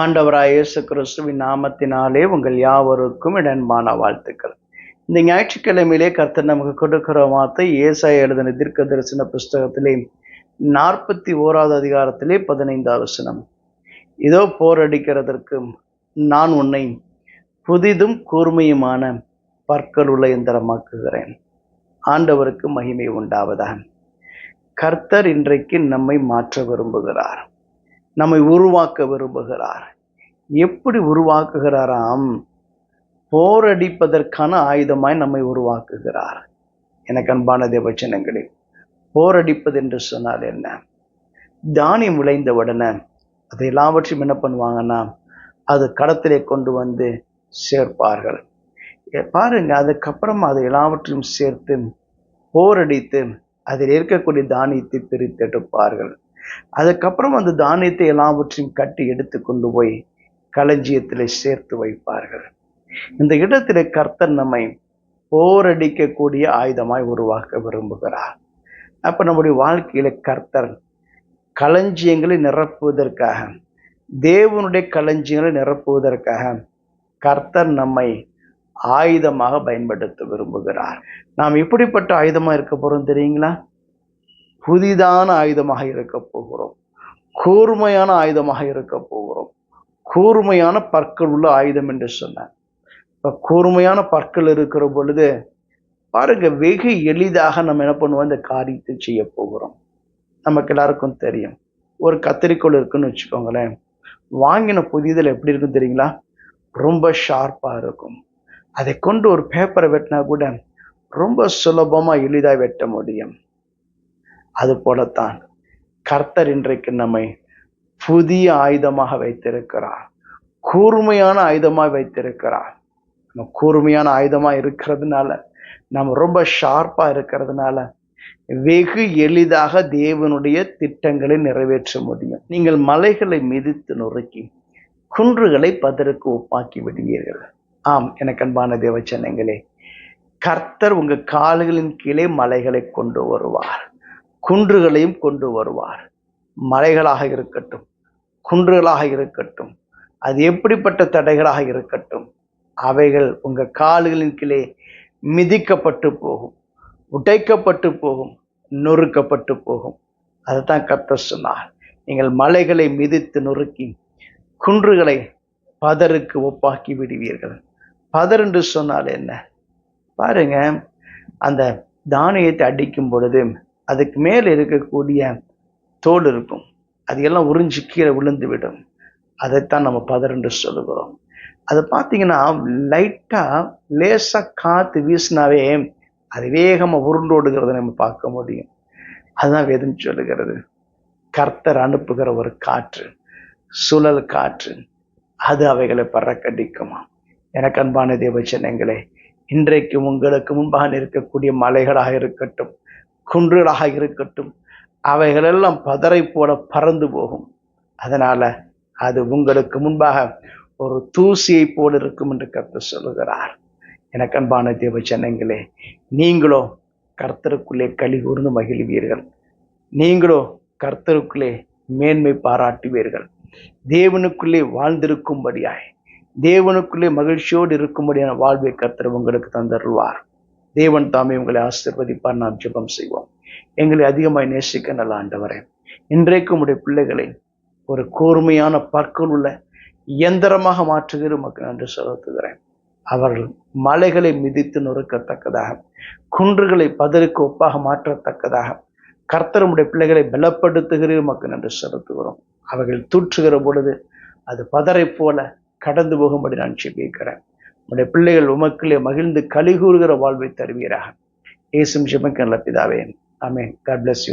ஆண்டவராய் இயேசு கிறிஸ்துவின் நாமத்தினாலே உங்கள் யாவருக்கும் இடன்பான வாழ்த்துக்கள். இந்த ஞாயிற்றுக்கிழமையிலே கர்த்தர் நமக்கு கொடுக்கிற வார்த்தை ஏசாய எழுதின தீர்க்க தரிசன புஸ்தகத்திலே நாற்பத்தி ஓராவது அதிகாரத்திலே பதினைந்தாவது வசனம் இதோ போரடிக்கிறதற்கு நான் உன்னை புதிதும் கூர்மையுமான பற்களுள்ள எந்திரமாக்குகிறேன். ஆண்டவருக்கு மகிமை உண்டாவதாக. கர்த்தர் இன்றைக்கு நம்மை மாற்ற விரும்புகிறார். நம்மை உருவாக்க விரும்புகிறார். எப்படி உருவாக்குகிறாராம்? போரடிப்பதற்கான ஆயுதமாய் நம்மை உருவாக்குகிறார். எனக்கு அன்பான தேவச்சனங்களில் போரடிப்பது என்று சொன்னால் என்ன? தானியம் விளைந்த உடனே அதை எல்லாவற்றையும் என்ன பண்ணுவாங்கன்னா அது கடத்திலே கொண்டு வந்து சேர்ப்பார்கள். பாருங்க அதுக்கப்புறமா அதை எல்லாவற்றையும் சேர்த்து போரடித்து அதில் இருக்கக்கூடிய தானியத்தை பிரித்தெடுப்பார்கள். அதுக்கப்புறம் அந்த தானியத்தை எல்லாவற்றையும் கட்டி எடுத்து கொண்டு போய் களஞ்சியத்தில் சேர்த்து வைப்பார்கள். இந்த இடத்துல கர்த்தர் நம்மை போரடிக்கக்கூடிய ஆயுதமாய் உருவாக்க விரும்புகிறார். அப்போ நம்முடைய வாழ்க்கையில கர்த்தர் களஞ்சியங்களை நிரப்புவதற்காக தேவனுடைய களஞ்சியங்களை நிரப்புவதற்காக கர்த்தர் நம்மை ஆயுதமாக பயன்படுத்த விரும்புகிறார். நாம் எப்படிப்பட்ட ஆயுதமாக இருக்க போகிறோம் தெரியுங்களா? புதிதான ஆயுதமாக இருக்க போகிறோம். கூர்மையான ஆயுதமாக இருக்க போகிறோம். கூர்மையான பற்கள் உள்ள ஆயுதம் என்று சொன்னேன் இப்போ கூர்மையான பற்கள் இருக்கிற பொழுது பாருங்க வெகு எளிதாக நம்ம என்ன பண்ணுவோம்? இந்த காரியத்தை செய்ய போகிறோம். நமக்கு எல்லாருக்கும் தெரியும். ஒரு கத்திரிக்கோள் இருக்குன்னு வச்சுக்கோங்களேன். வாங்கின புதிதல் எப்படி இருக்கும் தெரியுங்களா? ரொம்ப ஷார்ப்பாக இருக்கும். அதை கொண்டு ஒரு பேப்பரை வெட்டினா கூட ரொம்ப சுலபமாக எளிதாக வெட்ட முடியும். அது போலத்தான் கர்த்தர் இன்றைக்கு நம்மை புதிய ஆயுதமாக வைத்திருக்கிறார். கூர்மையான ஆயுதமாக வைத்திருக்கிறார். நம்ம கூர்மையான ஆயுதமாக இருக்கிறதுனால நம்ம ரொம்ப ஷார்ப்பாக இருக்கிறதுனால வெகு எளிதாக தேவனுடைய திட்டங்களை நிறைவேற்ற முடியும். நீங்கள் மலைகளை மிதித்து நொறுக்கி குன்றுகளை பதருக்கு ஒப்பாக்கி விடுவீர்கள். ஆம் எனக்கு அன்பான தேவச்சனங்களே கர்த்தர் உங்கள் கால்களின் கீழே மலைகளை கொண்டு வருவார். குன்றுகளையும் கொண்டு வருவார். மலைகளாக இருக்கட்டும் குன்றுகளாக இருக்கட்டும் அது எப்படிப்பட்ட தடைகளாக இருக்கட்டும் அவைகள் உங்கள் கால்களின் கீழே மிதிக்கப்பட்டு போகும் உடைக்கப்பட்டு போகும் நொறுக்கப்பட்டு போகும். அதுதான் கத்த சொன்னார். நீங்கள் மலைகளை மிதித்து நொறுக்கி குன்றுகளை பதருக்கு ஒப்பாக்கி விடுவீர்கள். பதர் என்று சொன்னால் என்ன? பாருங்க அந்த தானியத்தை அடிக்கும் பொழுது அதுக்கு மேலே இருக்கக்கூடிய தோல் இருக்கும். அது எல்லாம் உறிஞ்சி கீழே விழுந்து விடும் அதைத்தான் நம்ம பதர் என்று சொல்லுகிறோம். அதை பார்த்தீங்கன்னா லைட்டாக லேசாக காற்று வீசினாவே அது வேகமாக உருண்டோடுகிறத நம்ம பார்க்க முடியும். அதுதான் வேதம் சொல்லுகிறது. கர்த்தர் அனுப்புகிற ஒரு காற்று சுழல் காற்று அது அவைகளை பறக்கடிக்குமா? எனக்கு அன்பான தேவச்சனங்களே இன்றைக்கு உங்களுக்கு முன்பாக இருக்கக்கூடிய மலைகளாக இருக்கட்டும். குன்றுகளாக இருக்கட்டும் அவைகளெல்லாம் பதறை போல பறந்து போகும். அதனால் அது உங்களுக்கு முன்பாக ஒரு தூசியை போல இருக்கும் என்று கருத்து சொல்லுகிறார். எனக்கு அன்பான தேவ ஜனங்களே நீங்களோ கர்த்தருக்குள்ளே களி கூர்ந்து மகிழ்வீர்கள். நீங்களோ கர்த்தருக்குள்ளே மேன்மை பாராட்டுவீர்கள். தேவனுக்குள்ளே வாழ்ந்திருக்கும்படியாய் தேவனுக்குள்ளே மகிழ்ச்சியோடு இருக்கும்படியான வாழ்வை கர்த்தர் உங்களுக்கு தந்தருள்வார். தேவன் தாமே உங்களை ஆசீர்வதிப்பார். நாம் ஜெபம் செய்வோம். எங்களை அதிகமாய் நேசிக்க நல்ல ஆண்டவரே. இன்றைக்கு உடைய பிள்ளைகளை ஒரு கூர்மையான பற்கள் உள்ள இயந்திரமாக மாற்றுகிற மக்கள் நன்றி செலுத்துகிறேன். அவர்கள் மலைகளை மிதித்து நொறுக்கத்தக்கதாக குன்றுகளை பதருக்கு ஒப்பாக மாற்றத்தக்கதாக கர்த்தரமுடைய பிள்ளைகளை பலப்படுத்துகிற மக்கள் நன்றி செலுத்துகிறோம். அவர்கள் தூற்றுகிற பொழுது அது பதரை போல கடந்து போகும்படி நான் செபிக்கிறேன் உடைய பிள்ளைகள் உமக்கிலே மகிழ்ந்து கலிகூறுகிற வாழ்வை தருவீராக. இயேசும் ஜெபக்க நல்ல பிதாவே. God bless you